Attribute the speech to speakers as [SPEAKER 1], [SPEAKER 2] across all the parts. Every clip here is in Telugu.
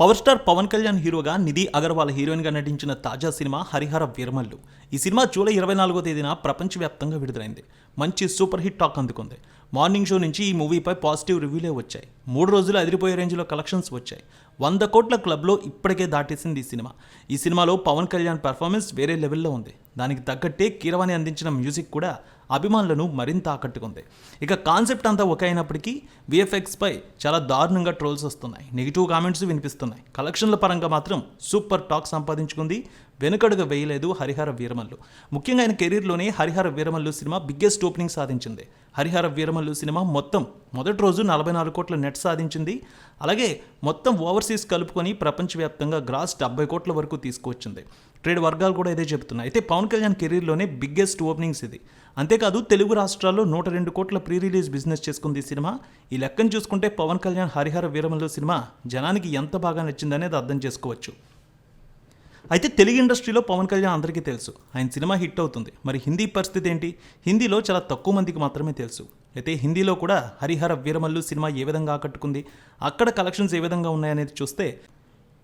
[SPEAKER 1] పవర్ స్టార్ పవన్ కళ్యాణ్ హీరోగా నిధి అగర్వాల్ హీరోయిన్గా నటించిన తాజా సినిమా హరిహర వీరమల్లు. ఈ సినిమా జూలై ఇరవై నాలుగో తేదీన ప్రపంచవ్యాప్తంగా విడుదలైంది. మంచి సూపర్ హిట్ టాక్ అందుకుంది. మార్నింగ్ షో నుంచి ఈ మూవీపై పాజిటివ్ రివ్యూలే వచ్చాయి. మూడు రోజులు అదిరిపోయే రేంజ్లో కలెక్షన్స్ వచ్చాయి. వంద కోట్ల క్లబ్లో ఇప్పటికే దాటేసింది ఈ సినిమా. ఈ సినిమాలో పవన్ కళ్యాణ్ పెర్ఫార్మెన్స్ వేరే లెవెల్లో ఉంది. దానికి తగ్గట్టే కీరవాణి అందించిన మ్యూజిక్ కూడా అభిమానులను మరింత ఆకట్టుకుంది. ఇక కాన్సెప్ట్ అంతా ఒకే అయినప్పటికీ విఎఫ్ఎక్స్పై చాలా దారుణంగా ట్రోల్స్ వస్తున్నాయి. నెగిటివ్ కామెంట్స్ వినిపిస్తున్నాయి. కలెక్షన్ల పరంగా మాత్రం సూపర్ టాక్ సంపాదించుకుంది వెనుకడుగా వేయలేదు హరిహర వీరమల్లు. ముఖ్యంగా ఆయన కెరీర్లోనే Harihara Veeramallu cinema biggest opening సాధించింది. హరిహర వీరమల్లు సినిమా మొత్తం మొదటి రోజు నలభై నాలుగు కోట్ల నెట్ సాధించింది. అలాగే మొత్తం ఓవర్సీస్ కలుపుకొని ప్రపంచవ్యాప్తంగా గ్రాస్ డెబ్బై కోట్ల వరకు తీసుకువచ్చింది. ట్రేడ్ వర్గాలు కూడా ఇదే చెబుతున్నాయి. అయితే పవన్ కళ్యాణ్ కెరీర్లోనే బిగ్గెస్ట్ ఓపెనింగ్స్ ఇది. అంతేకాదు తెలుగు రాష్ట్రాల్లో నూట రెండు కోట్ల ప్రీ రిలీజ్ బిజినెస్ చేసుకుంది సినిమా. ఈ లెక్కను చూసుకుంటే పవన్ కళ్యాణ్ హరిహర వీరమల్లు సినిమా జనానికి ఎంత బాగా నచ్చిందనేది అర్థం చేసుకోవచ్చు. అయితే తెలుగు ఇండస్ట్రీలో పవన్ కళ్యాణ్ అందరికీ తెలుసు. ఆయన సినిమా హిట్ అవుతుంది. మరి హిందీ పరిస్థితి ఏంటి? హిందీలో చాలా తక్కువ మందికి మాత్రమే తెలుసు. అయితే హిందీలో కూడా హరిహర వీరమల్లు సినిమా ఏ విధంగా ఆకట్టుకుంది? అక్కడ కలెక్షన్స్ ఏ విధంగా ఉన్నాయనేది చూస్తే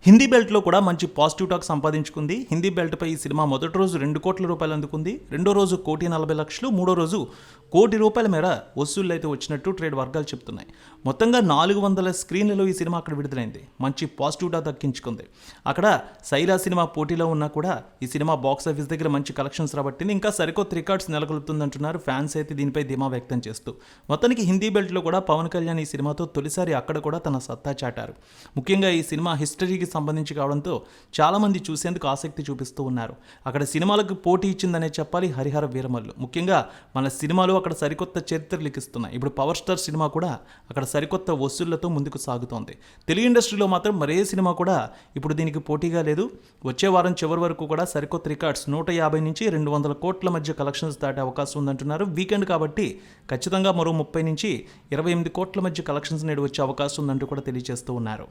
[SPEAKER 1] హిందీ బెల్ట్లో కూడా మంచి పాజిటివ్ టాక్ సంపాదించుకుంది. హిందీ బెల్ట్పై ఈ సినిమా మొదటి రోజు రెండు కోట్ల రూపాయలు అందుకుంది. రెండో రోజు కోటి నలభై లక్షలు మూడో రోజు కోటి రూపాయల మేర వసూళ్ళు అయితే వచ్చినట్టు ట్రేడ్ వర్గాలు చెప్తున్నాయి. మొత్తంగా నాలుగు వందల స్క్రీన్లలో ఈ సినిమా అక్కడ విడుదలైంది. మంచి పాజిటివ్ టాక్ దక్కించుకుంది. అక్కడ సైరా సినిమా పోటీలో ఉన్నా కూడా ఈ సినిమా బాక్స్ ఆఫీస్ దగ్గర మంచి కలెక్షన్స్ రాబట్టింది. ఇంకా సరికొత్త రికార్డ్స్ నెలకొల్పుతుందంటున్నారు ఫ్యాన్స్ అయితే దీనిపై ధీమా వ్యక్తం చేస్తూ. మొత్తానికి హిందీ బెల్ట్లో కూడా పవన్ కళ్యాణ్ ఈ సినిమాతో తొలిసారి అక్కడ కూడా తన సత్తా చాటారు. ముఖ్యంగా ఈ సినిమా హిస్టరీకి సంబంధించి కావడంతో చాలామంది చూసేందుకు ఆసక్తి చూపిస్తూ ఉన్నారు. అక్కడ సినిమాలకు పోటీ ఇచ్చిందనే చెప్పాలి హరిహర వీరమల్లు. ముఖ్యంగా మన సినిమాలు అక్కడ సరికొత్త చరిత్ర లిఖిస్తున్నాయి ఇప్పుడు పవర్ స్టార్ సినిమా కూడా అక్కడ సరికొత్త వసూళ్ళతో ముందుకు సాగుతోంది. తెలుగు ఇండస్ట్రీలో మాత్రం మరే సినిమా కూడా ఇప్పుడు దీనికి పోటీగా లేదు. వచ్చే వారం చివరి వరకు కూడా సరికొత్త రికార్డ్స్ నూట యాభై నుంచి రెండు వందల కోట్ల మధ్య కలెక్షన్స్ దాటే అవకాశం ఉందంటున్నారు. వీకెండ్ కాబట్టి ఖచ్చితంగా మరో ముప్పై నుంచి ఇరవై ఎనిమిది కోట్ల మధ్య కలెక్షన్స్ నేడు వచ్చే అవకాశం ఉందంటూ కూడా తెలియజేస్తూ ఉన్నారు.